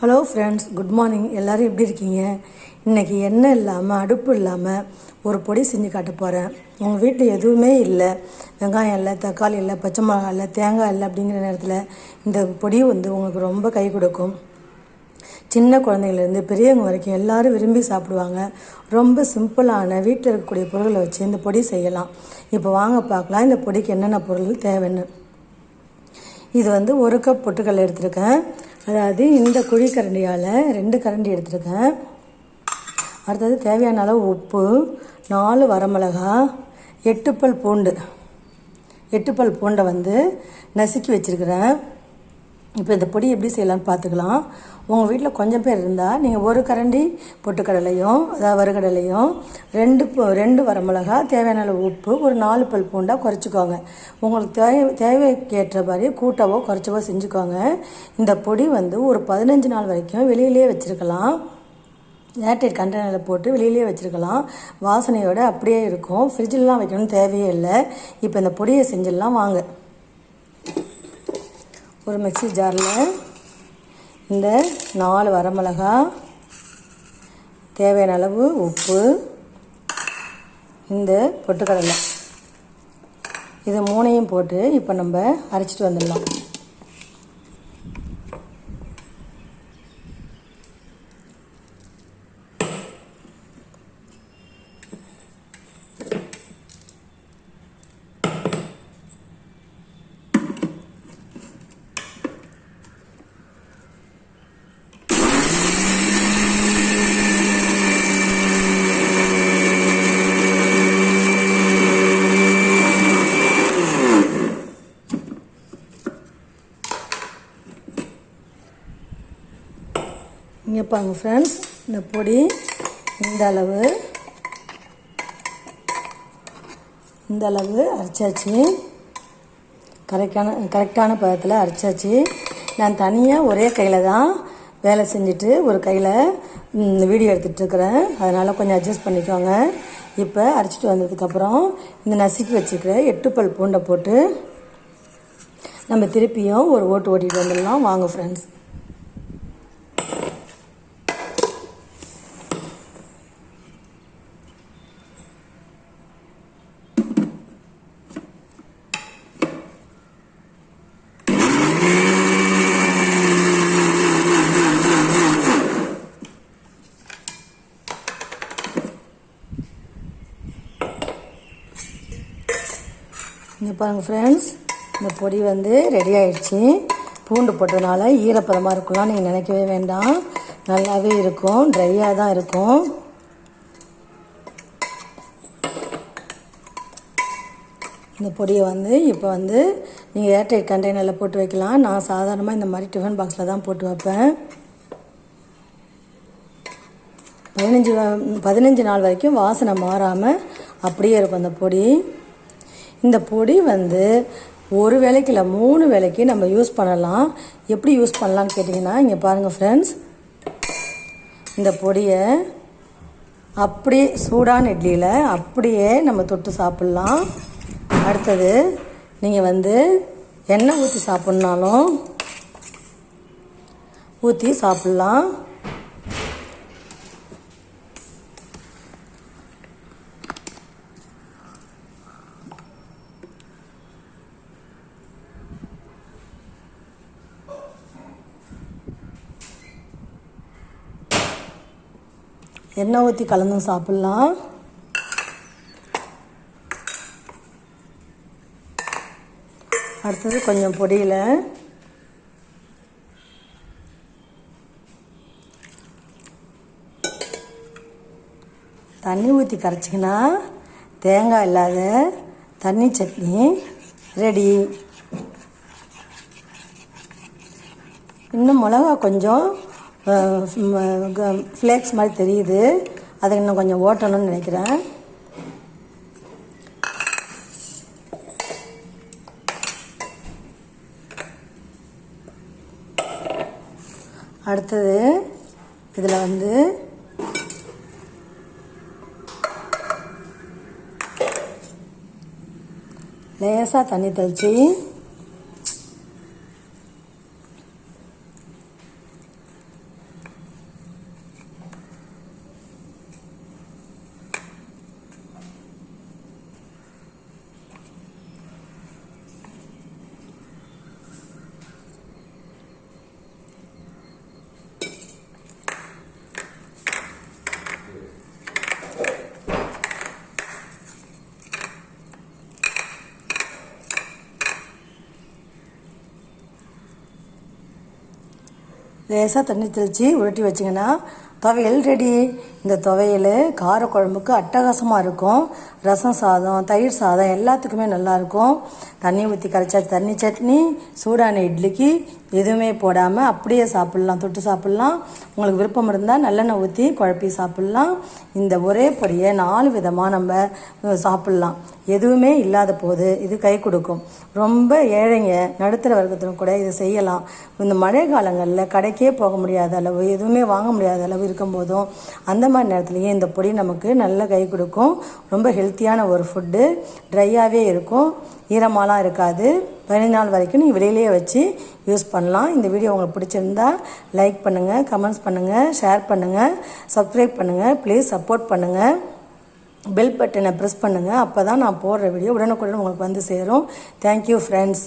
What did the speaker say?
Hello friends good morning எல்லோரும் எப்படி இருக்கீங்க? இன்றைக்கி எண்ணெய் இல்லாமல் அடுப்பு இல்லாமல் ஒரு பொடி செஞ்சு காட்ட போகிறேன் உங்கள் வீட்டில் எதுவுமே இல்லை. வெங்காயம் இல்லை தக்காளி இல்லை பச்சை மிளகாய் இல்லை தேங்காய் இல்லை அப்படிங்கிற நேரத்தில் இந்த பொடி வந்து உங்களுக்கு ரொம்ப கை கொடுக்கும். சின்ன குழந்தைங்கள்லேருந்து பெரியவங்க வரைக்கும் எல்லாரும் விரும்பி சாப்பிடுவாங்க. ரொம்ப சிம்பிளான வீட்டில் இருக்கக்கூடிய பொருளை வச்சு இந்த பொடி செய்யலாம். இப்போ வாங்க பார்க்கலாம் இந்த பொடிக்கு என்னென்ன பொருள் தேவைன்னு. இது வந்து ஒரு கப் பொட்டுக்கடலை எடுத்திருக்கேன். அதாவது இந்த குழி கரண்டியால் ரெண்டு கரண்டி எடுத்துருக்கேன். அடுத்தது தேவையான அளவு உப்பு நாலு வரமிளகா எட்டுப்பல் பூண்டு. எட்டுப்பல் பூண்டை வந்து நசுக்கி வச்சுருக்கிறேன். இப்போ இந்த பொடி எப்படி செய்யலாம்னு பார்த்துக்கலாம். உங்கள் வீட்டில் கொஞ்சம் பேர் இருந்தால் நீங்கள் ஒரு கரண்டி பொட்டுக்கடலையும் அதாவது வறுகடலையும் ரெண்டு ரெண்டு வரமிளகா தேவையான அளவு உப்பு ஒரு நாலு பல் பூண்டாக குறைச்சிக்கோங்க. உங்களுக்கு தேவை தேவைக்கு ஏற்ற மாதிரி கூட்டவோ குறைச்சவோ செஞ்சுக்கோங்க. இந்த பொடி வந்து ஒரு பதினஞ்சு நாள் வரைக்கும் வெளியிலேயே வச்சுருக்கலாம். ஏர்டைட் கண்டெய்னரில் போட்டு வெளியிலேயே வச்சுருக்கலாம். வாசனையோடு அப்படியே இருக்கும். ஃப்ரிட்ஜிலலாம் வைக்கணும்னு தேவையே இல்லை. இப்போ இந்த பொடியை செஞ்சிடலாம். வாங்க. ஒரு மிக்சி ஜாரில் இந்த நாலு வரமிளகா தேவையான அளவு உப்பு இந்த பொட்டுக்கடலை. இது மூணையும் போட்டு இப்போ நம்ம அரைச்சிட்டு வந்துடலாம். இங்கே பாருங்க ஃப்ரெண்ட்ஸ் இந்த பொடி இந்த அளவு. இந்த அளவு அரைச்சாச்சு. கரெக்டான கரெக்டான பதத்தில் அரைச்சாச்சு. நான் தனியாக ஒரே கையில் தான் வேலை செஞ்சுட்டு ஒரு கையில் வீடியோ எடுத்துகிட்ருக்குறேன் அதனால் கொஞ்சம் அட்ஜஸ்ட் பண்ணிக்கோங்க. இப்போ அரைச்சிட்டு வந்ததுக்கப்புறம் இந்த நசுக்கி வச்சுக்கிற எட்டு பல் பூண்டை போட்டு நம்ம திருப்பியும் ஒரு ஓட்டு ஓட்டிகிட்டு வந்துடலாம். வாங்க ஃப்ரெண்ட்ஸ் இங்கே பாருங்கள் ஃப்ரெண்ட்ஸ் இந்த பொடி வந்து ரெடி ஆயிடுச்சு. பூண்டு போட்டதுனால ஈரப்பதமாக இருக்கலாம் நீங்கள் நினைக்கவே வேண்டாம். நல்லாவே இருக்கும் ட்ரையாக தான் இருக்கும். இந்த பொடியை வந்து இப்போ வந்து நீங்கள் ஏர்டைட் கண்டெய்னரில் போட்டு வைக்கலாம். நான் சாதாரணமாக இந்த மாதிரி டிஃபன் பாக்ஸில் தான் போட்டு வைப்பேன். பதினஞ்சு பதினஞ்சு நாள் வரைக்கும் வாசனை மாறாமல் அப்படியே இருக்கும் அந்த பொடி. இந்த பொடி வந்து ஒரு வேலைக்கு இல்லை மூணு வேளைக்கு நம்ம யூஸ் பண்ணலாம். எப்படி யூஸ் பண்ணலாம்னு கேட்டிங்கன்னா இங்கே பாருங்கள் ஃப்ரெண்ட்ஸ் இந்த பொடியை அப்படியே சூடான இட்லியில் அப்படியே நம்ம தொட்டு சாப்பிட்லாம். அடுத்தது நீங்கள் வந்து எண்ணெய் ஊற்றி சாப்பிட்னாலும் ஊற்றி சாப்பிட்லாம். எண்ணெய் ஊற்றி கலந்தும் சாப்பிட்லாம். அடுத்தது கொஞ்சம் பொடியில் தண்ணி ஊற்றி கரைச்சிங்கன்னா தேங்காய் இல்லாத தண்ணி சட்னி ரெடி. இன்னும் மிளகா கொஞ்சம் ஃப்ளேக்ஸ் மாதிரி தெரியுது. அதை இன்னும் கொஞ்சம் ஓட்டணும்னு நினைக்கிறேன். அடுத்தது இதில் வந்து லேசாக தண்ணி தெளித்து லேசாக தண்ணி தெளித்து உருட்டி வச்சிங்கன்னா துவையல் ரெடி இந்த துவையல் காரக்குழம்புக்கு அட்டகாசமாக இருக்கும். ரசம் சாதம் தயிர் சாதம் எல்லாத்துக்குமே நல்லாயிருக்கும் தண்ணி ஊற்றி கரைச்சா தண்ணி சட்னி சூடான இட்லிக்கு எதுவுமே போடாமல் அப்படியே சாப்பிட்லாம் தொட்டு சாப்பிட்லாம். உங்களுக்கு விருப்பம் இருந்தால் நல்லெண்ணெய் ஊற்றி குழப்பி சாப்பிட்லாம். இந்த ஒரே பொடியை நாலு விதமாக நம்ம சாப்பிட்லாம். எதுவுமே இல்லாத போது இது கை கொடுக்கும். ரொம்ப ஏழைங்க நடுத்தர வர்க்கத்திலும் கூட இதை செய்யலாம். இந்த மழை காலங்களில் கடைக்கே போக முடியாத அளவு எதுவுமே வாங்க முடியாத அளவு இருக்கும்போதும் அந்த மாதிரி நேரத்துலையும் இந்த பொடி நமக்கு நல்ல கை கொடுக்கும். ரொம்ப ஹெல்த்தியான ஒரு ஃபுட்டு ட்ரையாகவே இருக்கும். ஈரமாலாம் இருக்காது. பதினஞ்சு நாள் வரைக்கும் நீங்கள் வெளியிலேயே வச்சு யூஸ் பண்ணலாம். இந்த வீடியோ உங்களுக்கு பிடிச்சிருந்தா லைக் பண்ணுங்கள் கமெண்ட்ஸ் பண்ணுங்கள் ஷேர் பண்ணுங்கள் சப்ஸ்கிரைப் பண்ணுங்கள் ப்ளீஸ் சப்போர்ட் பண்ணுங்கள் பெல் பட்டனை ப்ரெஸ் பண்ணுங்கள் அப்போ தான் நான் போடுற வீடியோ உடனுக்குடன் உங்களுக்கு வந்து சேரும். Thank you friends